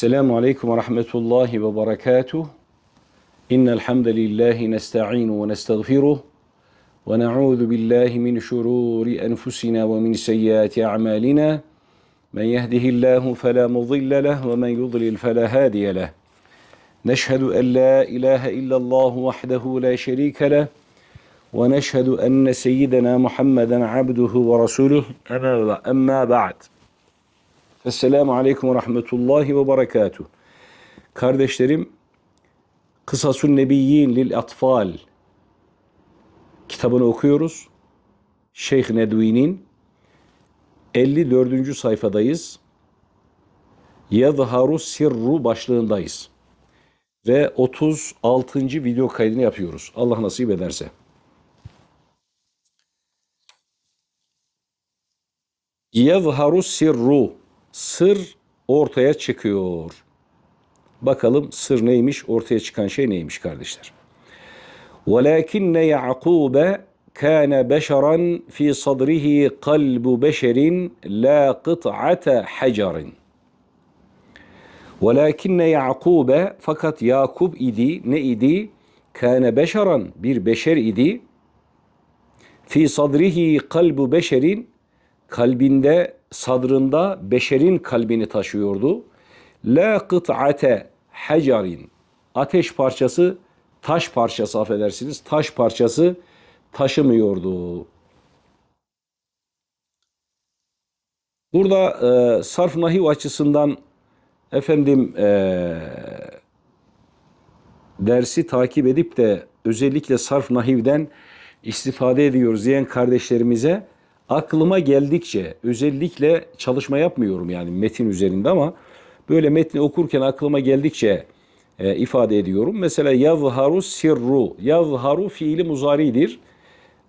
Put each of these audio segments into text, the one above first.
السلام عليكم ورحمة الله وبركاته. إن الحمد لله نستعين ونستغفره ونعوذ بالله من شرور أنفسنا ومن سيئات أعمالنا. من يهده الله فلا مضل له ومن يضلل فلا هادي له. نشهد أن لا إله إلا الله وحده لا شريك له. ونشهد أن سيدنا محمدا عبده ورسوله. أما- بعد. Esselamu Aleyküm ve Rahmetullahi ve Berekatuh. Kardeşlerim, Kısasun Nebiyyin lil Atfal kitabını okuyoruz. Şeyh Nedvi'nin 54. sayfadayız. Yadharu Sirru başlığındayız. Ve 36. video kaydını yapıyoruz. Allah nasip ederse. Yadharu Sirru sır ortaya çıkıyor. Bakalım sır neymiş, ortaya çıkan şey neymiş kardeşler. وَلَكِنَّ يَعْقُوبَ كَانَ بَشَرًا فِي صَدْرِهِ قَلْبُ بَشَرٍ لَا قِطْعَةَ حَجَرٍ وَلَكِنَّ يَعْقُوبَ Fakat Yakup idi, ne idi? Kâne beşeran, bir beşer idi. Fi sadrihi kalbu beşerin, kalbinde, sadrında beşerin kalbini taşıyordu. La kıt'ate hacarin. Ateş parçası, taş parçası affedersiniz. Taş parçası taşımıyordu. Burada e, sarf nahiv açısından efendim e, dersi takip edip de özellikle sarf nahivden istifade ediyoruz diyen kardeşlerimize aklıma geldikçe özellikle çalışma yapmıyorum yani metin üzerinde ama böyle metni okurken aklıma geldikçe e, ifade ediyorum. Mesela yazharu sirru. Yazharu fiili muzaridir.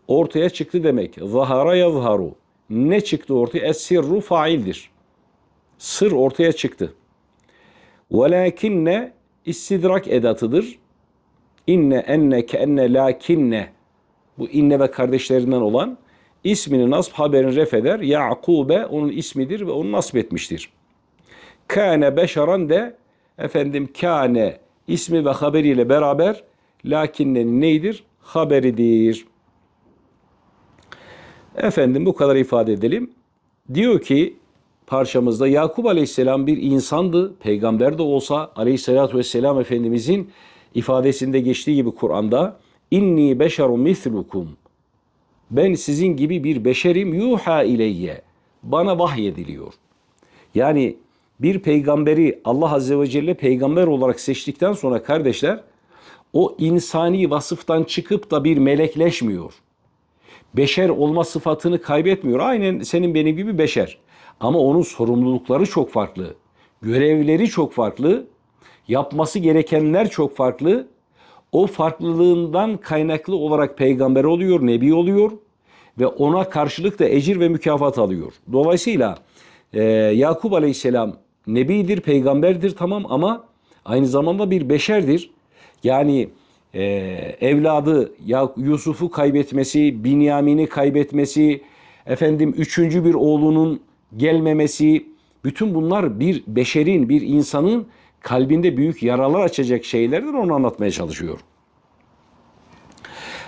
Ortaya çıktı demek. Zahara yazharu. Ne çıktı ortaya? Es-sirru faildir. Sır ortaya çıktı. Velakinne istidrak edatıdır. İnne enne keenne lakinne bu inne ve kardeşlerinden olan ismini nasb haberini ref eder. Yakube onun ismidir ve onu nasb etmiştir. Kâne beşeran de efendim kâne ismi ve haberiyle beraber lakinnenin neydir? Haberidir. Efendim bu kadar ifade edelim. Diyor ki parçamızda Yakup Aleyhisselam bir insandı. Peygamber de olsa Aleyhisselatü Vesselam Efendimizin ifadesinde geçtiği gibi Kur'an'da inni beşerun mislukum ben sizin gibi bir beşerim yuha ileyye bana vahyediliyor. Yani bir peygamberi Allah Azze ve Celle peygamber olarak seçtikten sonra kardeşler o insani vasıftan çıkıp da bir melekleşmiyor beşer olma sıfatını kaybetmiyor. Aynen senin benim gibi beşer. Ama onun sorumlulukları çok farklı. Görevleri çok farklı. Yapması gerekenler çok farklı. O farklılığından kaynaklı olarak peygamber oluyor, nebi oluyor ve ona karşılık da ecir ve mükafat alıyor. Dolayısıyla e, Yakup Aleyhisselam nebidir, peygamberdir tamam ama aynı zamanda bir beşerdir. Yani e, evladı Yusuf'u kaybetmesi, Binyamin'i kaybetmesi, efendim üçüncü bir oğlunun gelmemesi, bütün bunlar bir beşerin, bir insanın kalbinde büyük yaralar açacak şeylerdir. Onu anlatmaya çalışıyor.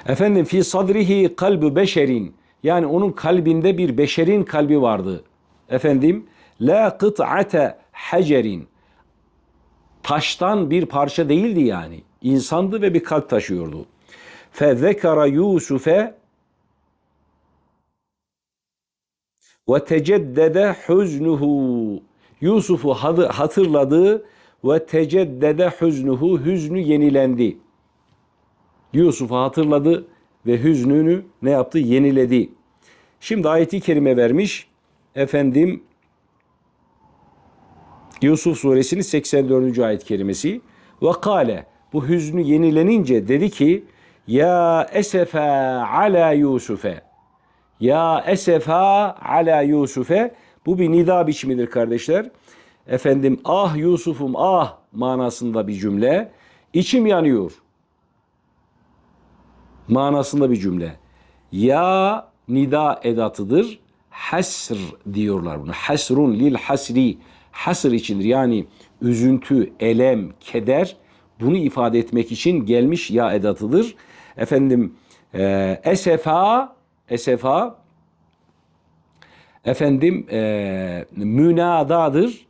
Efendim fi sadrihi kalbu beşerin yani onun kalbinde bir beşerin kalbi vardı. Efendim la kıt'ate hacerin taştan bir parça değildi yani. İnsandı ve bir kalp taşıyordu. Fezekara Yusuf'e ve teceddede huznuhu. Yusuf'u hatırladı ve teceddede huznuhu. Hüznü yenilendi. Yusuf'u hatırladı ve hüznünü ne yaptı? Yeniledi. Şimdi ayeti kerime vermiş. Efendim Yusuf suresinin 84. ayet kerimesi. Ve kale bu hüznü yenilenince dedi ki ya esefe ala Yusuf'e ya esefa ala Yusuf'e bu bir nida biçimidir kardeşler. Efendim ah Yusuf'um ah manasında bir cümle. İçim yanıyor manasında bir cümle. Ya nida edatıdır. Hasr diyorlar buna. Hasrun lil hasri. hasır içindir. Yani üzüntü, elem, keder bunu ifade etmek için gelmiş ya edatıdır. Efendim e, esefa, esefa efendim e, münadadır.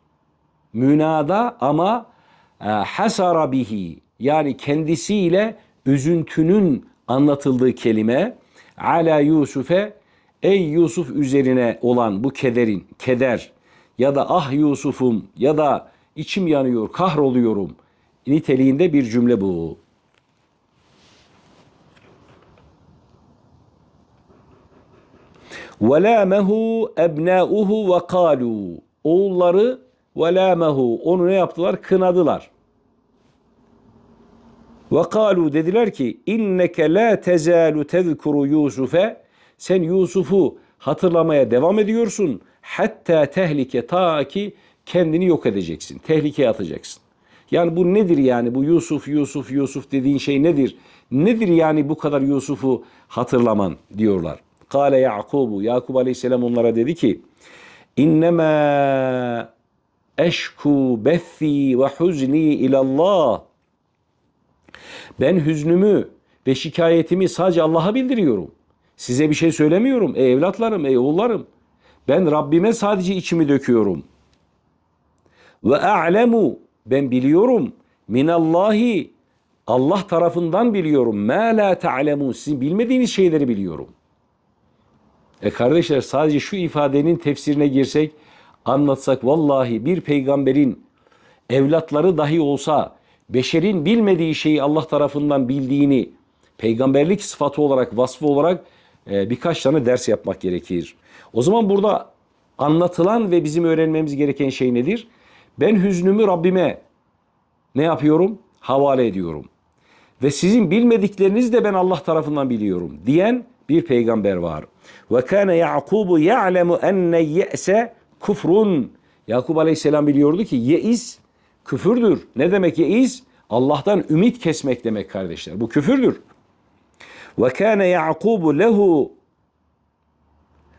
Münada ama e, hasara bihi yani kendisiyle üzüntünün anlatıldığı kelime ala Yusuf'e ey Yusuf üzerine olan bu kederin keder ya da ah Yusuf'um ya da içim yanıyor kahroluyorum niteliğinde bir cümle bu. Velâmehu ebnâuhu ve kâlû. Velâmehu. Onu ne yaptılar? Kınadılar. Ve kâlû dediler ki inneke la tezâlu tezkuru Yusuf'e sen Yusuf'u hatırlamaya devam ediyorsun. Hatta tehlike ta ki kendini yok edeceksin. Tehlikeye atacaksın. Yani bu nedir yani bu Yusuf Yusuf Yusuf dediğin şey nedir? Nedir yani bu kadar Yusuf'u hatırlaman diyorlar. Kale Yakubu Yakub Aleyhisselam onlara dedi ki İnnemâ eşku bethi ve huzni ilallah. Ben hüznümü ve şikayetimi sadece Allah'a bildiriyorum. Size bir şey söylemiyorum ey evlatlarım, ey oğullarım. Ben Rabbime sadece içimi döküyorum. Ve a'lemu ben biliyorum minallahi Allah tarafından biliyorum. Ma la ta'lemun sizin bilmediğiniz şeyleri biliyorum. E kardeşler sadece şu ifadenin tefsirine girsek anlatsak vallahi bir peygamberin evlatları dahi olsa beşerin bilmediği şeyi Allah tarafından bildiğini peygamberlik sıfatı olarak, vasfı olarak e, birkaç tane ders yapmak gerekir. O zaman burada anlatılan ve bizim öğrenmemiz gereken şey nedir? Ben hüznümü Rabbime ne yapıyorum? Havale ediyorum. Ve sizin bilmediklerinizi de ben Allah tarafından biliyorum diyen bir peygamber var. Ve kana Yakubu ya'lemu enne ye'se kufrun. Yakup Aleyhisselam biliyordu ki yeis küfürdür. Ne demek yeis? Allah'tan ümit kesmek demek kardeşler. Bu küfürdür. Ve kana Yakubu lehu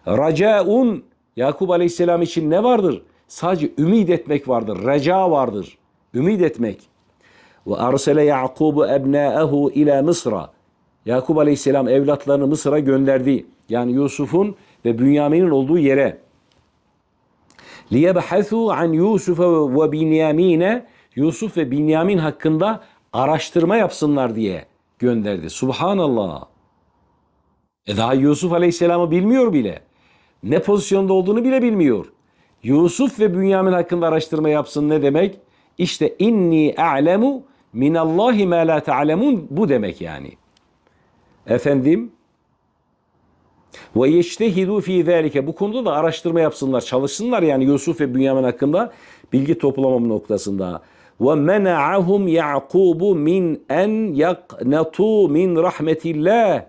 racaun. Yakup Aleyhisselam için ne vardır? Sadece ümit etmek vardır. Reca vardır. Ümit etmek. Ve arsele Yakubu ebnâehu ila Mısır'a. Yakup Aleyhisselam evlatlarını Mısır'a gönderdi. Yani Yusuf'un ve Bünyamin'in olduğu yere. لِيَبْحَثُوا an Yusuf ve Binyamine Yusuf ve Binyamin hakkında araştırma yapsınlar diye gönderdi. Subhanallah. E daha Yusuf Aleyhisselam'ı bilmiyor bile. Ne pozisyonda olduğunu bile bilmiyor. Yusuf ve Bünyamin hakkında araştırma yapsın ne demek? İşte inni a'lemu minallahi ma la ta'lemun bu demek yani. Efendim ve yeştehidu fi zalike bu konuda da araştırma yapsınlar, çalışsınlar yani Yusuf ve Bünyamin hakkında bilgi toplamam noktasında. Ve mena'ahum Yakubu min en yaknatu min rahmetillah.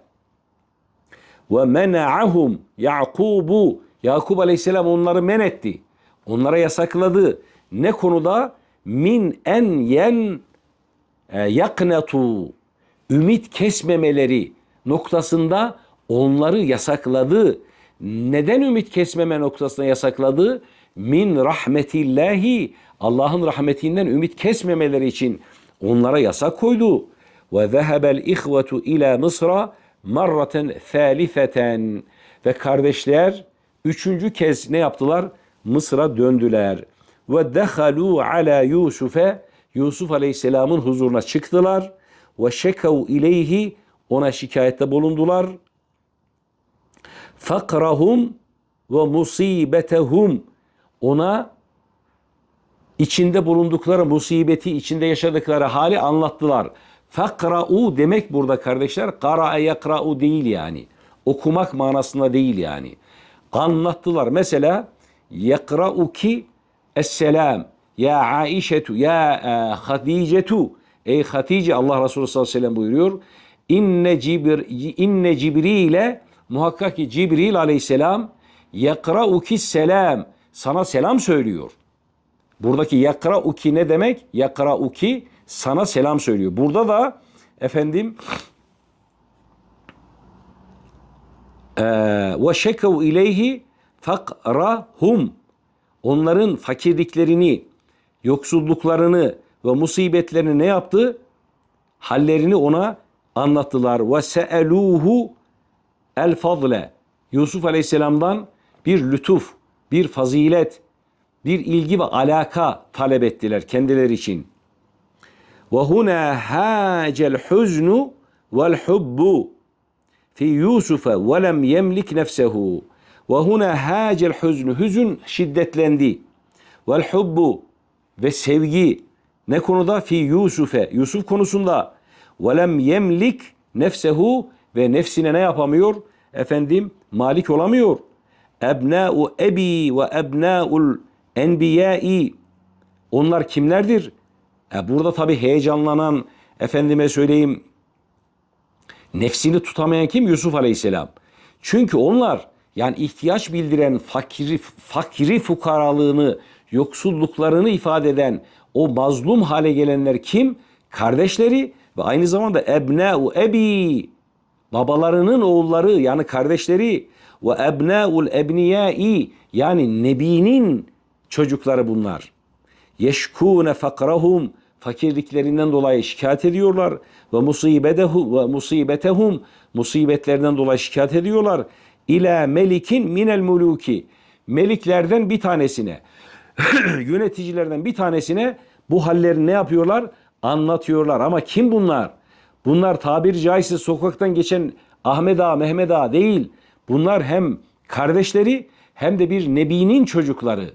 Ve mena'ahum Yakubu Yakub Aleyhisselam onları men etti. Onlara yasakladı. Ne konuda? Min en yen e, yaknetu ümit kesmemeleri noktasında onları yasakladı. Neden ümit kesmeme noktasında yasakladı? Min rahmetillahi Allah'ın rahmetinden ümit kesmemeleri için onlara yasak koydu. Ve zehebel ihvetu ila Mısra marraten thalitheten ve kardeşler üçüncü kez ne yaptılar? Mısır'a döndüler. Ve dehalu ala Yusuf'e Yusuf Aleyhisselam'ın huzuruna çıktılar. Ve şekav ileyhi ona şikayette bulundular. Fakrahum ve musibetehum ona içinde bulundukları musibeti, içinde yaşadıkları hali anlattılar. Fakra'u demek burada kardeşler, kara'a yakra'u değil yani. Okumak manasında değil yani. Anlattılar. Mesela yakra'uki esselam ya Aişetu ya e, Haticetu ey Hatice Allah Resulü sallallahu aleyhi ve sellem buyuruyor. İnne Cibr inne Cibril'e muhakkak ki Cibril aleyhisselam yakra'uki selam sana selam söylüyor. Buradaki yakra'uki ne demek? Yakra'uki sana selam söylüyor. Burada da efendim ve şekev ileyhi fakrahum onların fakirliklerini, yoksulluklarını ve musibetlerini ne yaptı? Hallerini ona anlattılar. Ve seeluhu el fadle. Yusuf Aleyhisselam'dan bir lütuf, bir fazilet, bir ilgi ve alaka talep ettiler kendileri için. Ve huna hacel huznu vel hubbu fi Yusuf'e ve lem yemlik nefsehu. Ve huna hacel huznu. Hüzün şiddetlendi. Vel hubbu ve sevgi ne konuda? Fi Yusuf'e. Yusuf konusunda. Ve lem yemlik nefsehu ve nefsine ne yapamıyor? Efendim malik olamıyor. Ebna'u ebi ve ebna'ul enbiyai. Onlar kimlerdir? E burada tabi heyecanlanan, efendime söyleyeyim, nefsini tutamayan kim? Yusuf Aleyhisselam. Çünkü onlar yani ihtiyaç bildiren fakiri, fakiri fukaralığını, yoksulluklarını ifade eden o mazlum hale gelenler kim? Kardeşleri ve aynı zamanda ebna'u ebi babalarının oğulları yani kardeşleri ve ebna'ul ebniyai yani nebinin çocukları bunlar. Yeşkûne fakrahum fakirliklerinden dolayı şikayet ediyorlar ve musibetehu ve musibetehum musibetlerinden dolayı şikayet ediyorlar. İla melikin minel muluki meliklerden bir tanesine yöneticilerden bir tanesine bu halleri ne yapıyorlar? Anlatıyorlar. Ama kim bunlar? Bunlar tabiri caizse sokaktan geçen Ahmet Ağa, Mehmet Ağa değil. Bunlar hem kardeşleri hem de bir nebinin çocukları.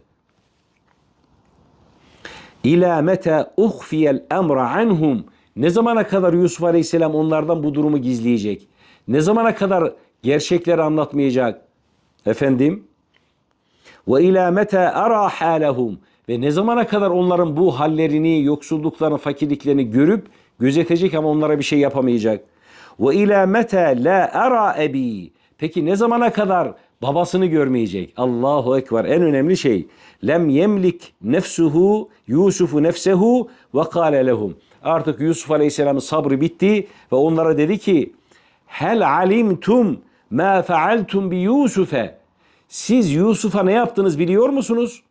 İlâ mete uhfiyel emra anhum. Ne zamana kadar Yusuf Aleyhisselam onlardan bu durumu gizleyecek? Ne zamana kadar gerçekleri anlatmayacak? Efendim? Ve ilâ mete ara halehum. Ve ne zamana kadar onların bu hallerini, yoksulluklarını, fakirliklerini görüp gözetecek ama onlara bir şey yapamayacak? Ve ilâ mete la ara ebi. Peki ne zamana kadar babasını görmeyecek? Allahu Ekber. En önemli şey. Lem yemlik nefsuhu Yusufu nefsehu ve kâle lehum. Artık Yusuf Aleyhisselam'ın sabrı bitti ve onlara dedi ki Hel alimtum ma fealtum bi Yusufe. Siz Yusuf'a ne yaptınız biliyor musunuz?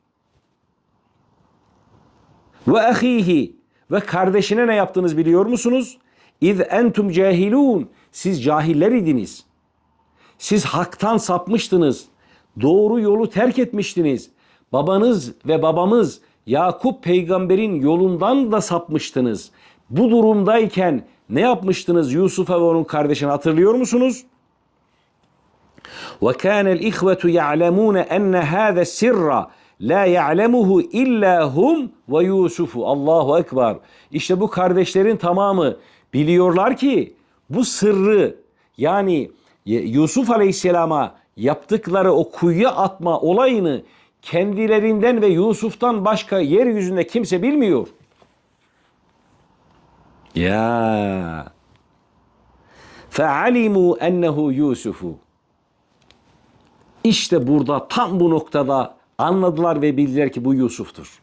Ve ahihi ve kardeşine ne yaptınız biliyor musunuz? İz entum cahilun. Siz cahiller idiniz. Siz haktan sapmıştınız. Doğru yolu terk etmiştiniz. Babanız ve babamız Yakup peygamberin yolundan da sapmıştınız. Bu durumdayken ne yapmıştınız Yusuf'a ve onun kardeşine hatırlıyor musunuz? Ve kana el ihvetu ya'lemun en hada sirra la ya'lemuhu illa hum ve Yusufu. Allahu Ekber. İşte bu kardeşlerin tamamı biliyorlar ki bu sırrı yani Yusuf Aleyhisselam'a yaptıkları o kuyuya atma olayını kendilerinden ve Yusuf'tan başka yeryüzünde kimse bilmiyor. Ya. Fealimu ennehu Yusufu. İşte burada tam bu noktada anladılar ve bildiler ki bu Yusuf'tur.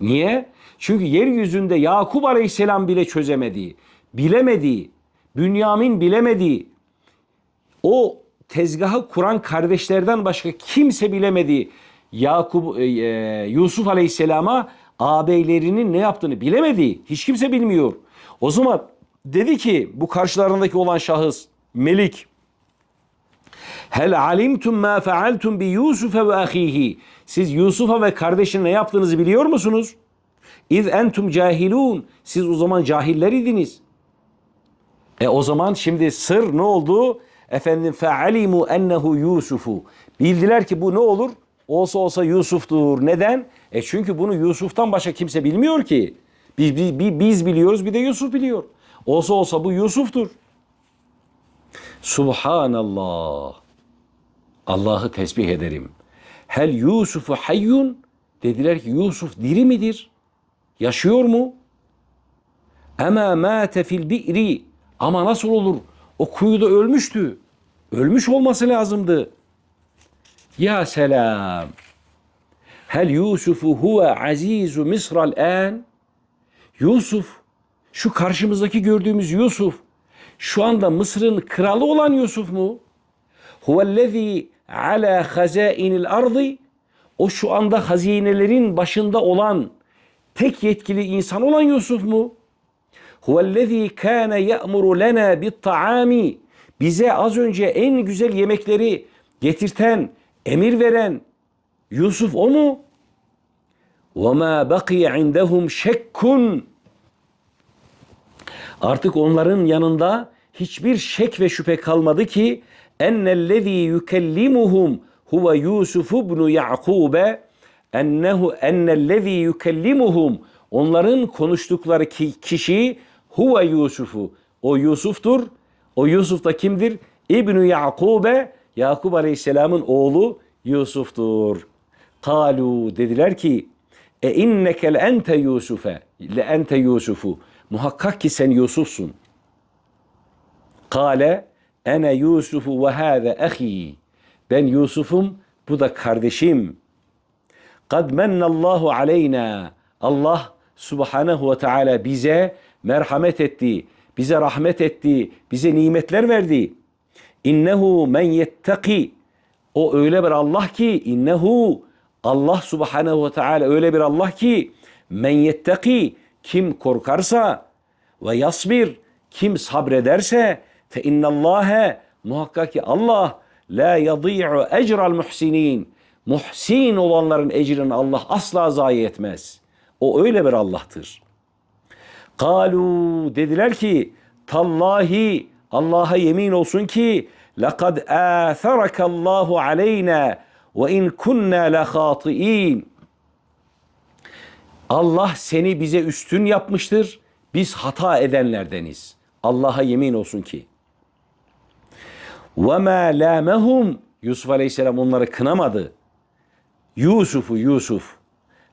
Niye? Çünkü yeryüzünde Yakup Aleyhisselam bile çözemediği, bilemediği, Bünyamin bilemediği, o tezgahı kuran kardeşlerden başka kimse bilemediği Yakup e, e, Yusuf Aleyhisselam'a ağabeylerinin ne yaptığını bilemediği hiç kimse bilmiyor. O zaman dedi ki bu karşılarındaki olan şahıs Melik Hel alimtum ma fealtum bi Yusuf ve ahihi. Siz Yusuf'a ve kardeşine ne yaptığınızı biliyor musunuz? İz entum cahilun. Siz o zaman cahiller idiniz. E o zaman şimdi sır ne oldu? Efendim fealimu ennehu Yusufu. Bildiler ki bu ne olur? Olsa olsa Yusuf'tur. Neden? E çünkü bunu Yusuf'tan başka kimse bilmiyor ki. Biz, biz, biz biliyoruz bir de Yusuf biliyor. Olsa olsa bu Yusuf'tur. Subhanallah. Allah'ı tesbih ederim. Hel Yusufu hayyun? Dediler ki Yusuf diri midir? Yaşıyor mu? Ema mâte fil bi'ri. Ama nasıl olur? O kuyuda ölmüştü. Ölmüş olması lazımdı. Ya selam. Hel Yusufu huve azizu Misra'l an? Yusuf, şu karşımızdaki gördüğümüz Yusuf, şu anda Mısır'ın kralı olan Yusuf mu? Huvellezî ala hazainil ardı O şu anda hazinelerin başında olan tek yetkili insan olan Yusuf mu? Huvellezî kâne ye'muru lena bit ta'ami. Bize az önce en güzel yemekleri getirten, emir veren Yusuf o mu? وَمَا بَقِيَ عِنْدَهُمْ شَكٌّ Artık onların yanında hiçbir şek ve şüphe kalmadı ki ennellezî yukellimuhum huve Yusuf ibn Ya'kub ennehu ennellezî yukellimuhum onların konuştukları ki- kişi huve Yusufu o Yusuf'tur. O Yusuf da kimdir? İbn Yakube Yakub Aleyhisselam'ın oğlu Yusuf'tur. Kalu dediler ki e inneke le ente Yusufe le ente Yusufu muhakkak ki sen Yusuf'sun. Kale ene Yusufu ve hâze ahi. Ben Yusuf'um bu da kardeşim. Kad mennallahu aleyna. Allah subhanehu ve teala bize merhamet etti. Bize rahmet etti. Bize nimetler verdi. İnnehu men yettaki. O öyle bir Allah ki innehu Allah subhanehu ve teala öyle bir Allah ki men yettaki kim korkarsa ve yasbir kim sabrederse fe innallâhe muhakkak ki Allah la yadî'u ecral muhsinin muhsin olanların ecrini Allah asla zayi etmez. O öyle bir Allah'tır. Kalu dediler ki tallahi Allah'a yemin olsun ki لَقَدْ آثَرَكَ اللّٰهُ عَلَيْنَا وَاِنْ كُنَّا لَخَاطِئِينَ Allah seni bize üstün yapmıştır. Biz hata edenlerdeniz. Allah'a yemin olsun ki. وَمَا لَامَهُمْ Yusuf Aleyhisselam onları kınamadı. Yusuf'u Yusuf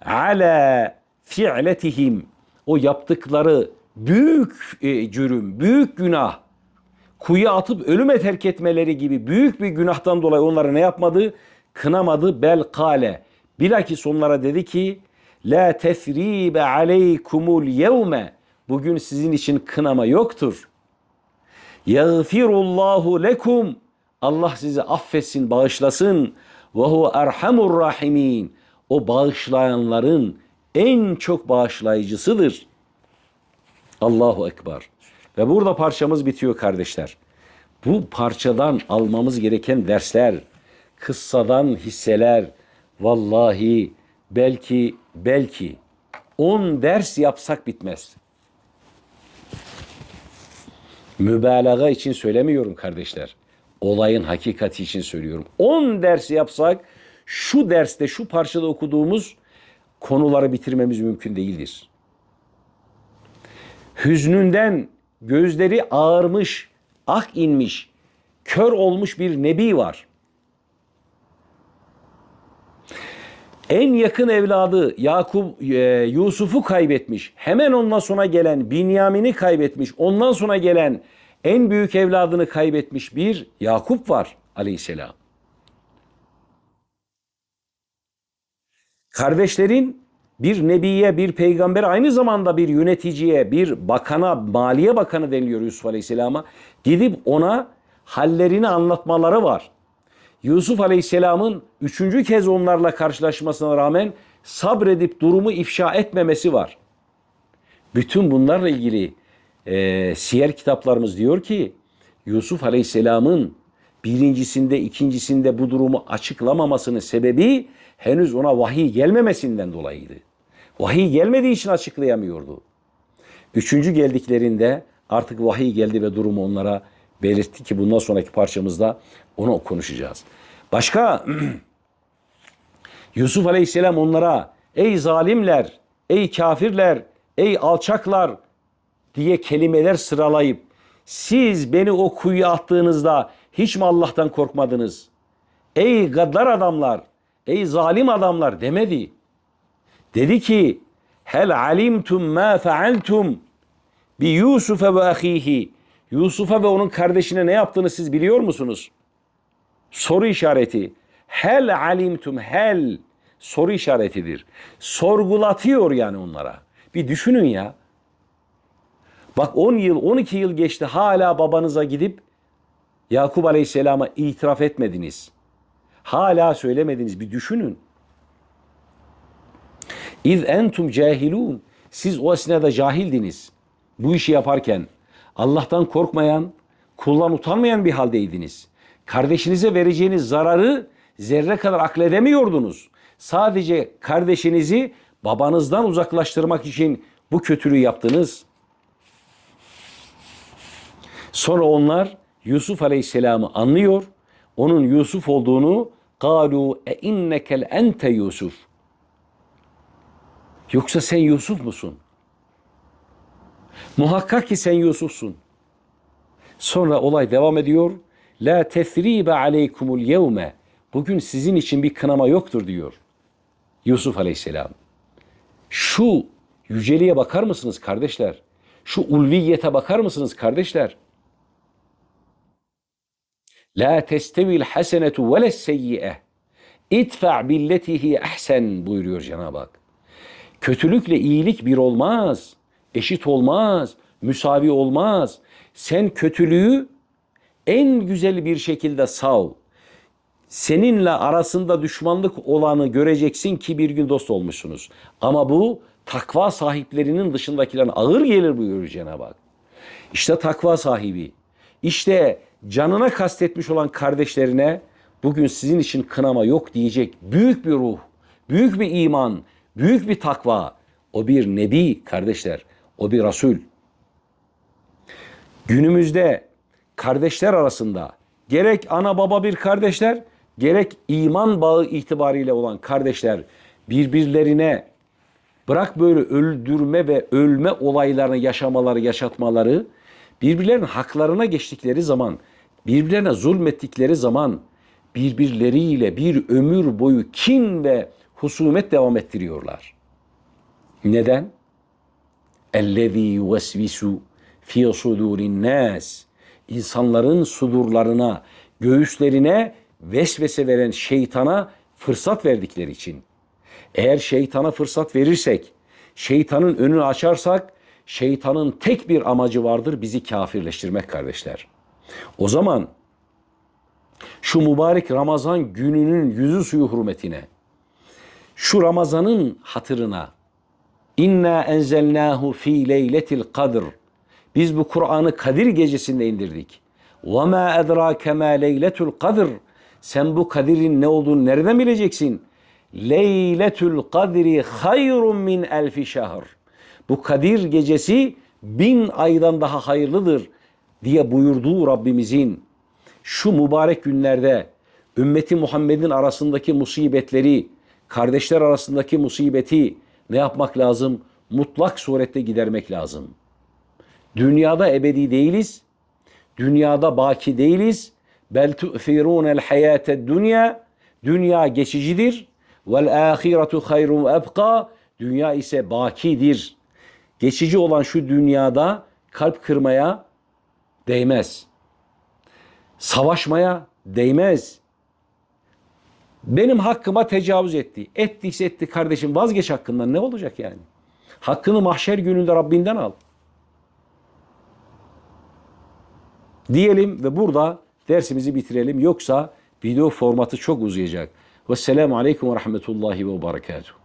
ala fi'letihim o yaptıkları büyük e, cürüm, büyük günah kuyu atıp ölüme terk etmeleri gibi büyük bir günahtan dolayı onları ne yapmadı? Kınamadı bel kale. Bilakis onlara dedi ki la tesribe aleykumul yevme bugün sizin için kınama yoktur. Yağfirullahu lekum Allah sizi affetsin, bağışlasın. Ve hu erhamur rahimin. O bağışlayanların en çok bağışlayıcısıdır. Allahu Ekber. Ve burada parçamız bitiyor kardeşler. Bu parçadan almamız gereken dersler, kıssadan hisseler, vallahi belki belki 10 ders yapsak bitmez. Mübalağa için söylemiyorum kardeşler. Olayın hakikati için söylüyorum. 10 ders yapsak şu derste şu parçada okuduğumuz konuları bitirmemiz mümkün değildir. Hüznünden gözleri ağarmış, ak inmiş, kör olmuş bir nebi var. En yakın evladı Yakup e, Yusuf'u kaybetmiş. Hemen ondan sonra gelen Binyamin'i kaybetmiş. Ondan sonra gelen en büyük evladını kaybetmiş bir Yakup var aleyhisselam. Kardeşlerin bir nebiye, bir peygamber aynı zamanda bir yöneticiye, bir bakana, maliye bakanı deniliyor Yusuf Aleyhisselam'a. Gidip ona hallerini anlatmaları var. Yusuf Aleyhisselam'ın üçüncü kez onlarla karşılaşmasına rağmen sabredip durumu ifşa etmemesi var. Bütün bunlarla ilgili e, siyer kitaplarımız diyor ki Yusuf Aleyhisselam'ın birincisinde, ikincisinde bu durumu açıklamamasının sebebi henüz ona vahiy gelmemesinden dolayıydı. Vahiy gelmediği için açıklayamıyordu. Üçüncü geldiklerinde artık vahiy geldi ve durumu onlara belirtti ki bundan sonraki parçamızda onu konuşacağız. Başka Yusuf Aleyhisselam onlara ey zalimler, ey kafirler, ey alçaklar diye kelimeler sıralayıp siz beni o kuyuya attığınızda hiç mi Allah'tan korkmadınız? Ey gaddar adamlar, ey zalim adamlar demedi. Dedi ki hel alimtum ma fealtum bi Yusuf ve ahihi. Yusuf'a ve onun kardeşine ne yaptığını siz biliyor musunuz? Soru işareti. Hel alimtum hel soru işaretidir. Sorgulatıyor yani onlara. Bir düşünün ya. Bak 10 yıl 12 yıl geçti hala babanıza gidip Yakup Aleyhisselam'a itiraf etmediniz. Hala söylemediniz bir düşünün. İz entum cahilun. Siz o esnada cahildiniz. Bu işi yaparken Allah'tan korkmayan, kuldan utanmayan bir haldeydiniz. Kardeşinize vereceğiniz zararı zerre kadar akledemiyordunuz. Sadece kardeşinizi babanızdan uzaklaştırmak için bu kötülüğü yaptınız. Sonra onlar Yusuf Aleyhisselam'ı anlıyor. Onun Yusuf olduğunu قالوا e innekel ente Yusuf. Yoksa sen Yusuf musun? Muhakkak ki sen Yusuf'sun. Sonra olay devam ediyor. La tesribe aleykumul yevme. Bugün sizin için bir kınama yoktur diyor. Yusuf Aleyhisselam. Şu yüceliğe bakar mısınız kardeşler? Şu ulviyete bakar mısınız kardeşler? La testevil hasenetu ve seyyi'e. İdfa billetihi ahsen buyuruyor Cenab-ı Hak. Kötülükle iyilik bir olmaz. Eşit olmaz. Müsavi olmaz. Sen kötülüğü en güzel bir şekilde sav. Seninle arasında düşmanlık olanı göreceksin ki bir gün dost olmuşsunuz. Ama bu takva sahiplerinin dışındakilerin ağır gelir buyuruyor Cenab-ı Hak. İşte takva sahibi. İşte canına kastetmiş olan kardeşlerine bugün sizin için kınama yok diyecek büyük bir ruh, büyük bir iman, büyük bir takva. O bir nebi kardeşler, o bir Resul. Günümüzde kardeşler arasında gerek ana baba bir kardeşler, gerek iman bağı itibariyle olan kardeşler birbirlerine bırak böyle öldürme ve ölme olaylarını yaşamaları, yaşatmaları, birbirlerinin haklarına geçtikleri zaman, birbirlerine zulmettikleri zaman birbirleriyle bir ömür boyu kin ve husumet devam ettiriyorlar. Neden? Ellezî yuvesvisu fî sudûrin nâs. İnsanların sudurlarına, göğüslerine vesvese veren şeytana fırsat verdikleri için. Eğer şeytana fırsat verirsek, şeytanın önünü açarsak, şeytanın tek bir amacı vardır bizi kafirleştirmek kardeşler. O zaman şu mübarek Ramazan gününün yüzü suyu hürmetine, şu Ramazan'ın hatırına, İnna enzelnahu fi leyletil kadr. Biz bu Kur'an'ı Kadir gecesinde indirdik. Ve ma edrake ma leyletul kadr. Sen bu Kadir'in ne olduğunu nereden bileceksin? Leyletul kadri hayrun min elfi şahr. Bu Kadir gecesi bin aydan daha hayırlıdır diye buyurduğu Rabbimizin şu mübarek günlerde ümmeti Muhammed'in arasındaki musibetleri, kardeşler arasındaki musibeti ne yapmak lazım? Mutlak surette gidermek lazım. Dünyada ebedi değiliz. Dünyada baki değiliz. Bel tu'firûnel hayâted dünya. Dünya geçicidir. Vel âhiretu hayrun ve ebqa. Dünya ise bakidir. Geçici olan şu dünyada kalp kırmaya değmez. Savaşmaya değmez. Benim hakkıma tecavüz etti. Ettiyse etti kardeşim vazgeç hakkından ne olacak yani? Hakkını mahşer gününde Rabbinden al. Diyelim ve burada dersimizi bitirelim. Yoksa video formatı çok uzayacak. Vesselamu Aleyküm ve Rahmetullahi ve Berekatuhu.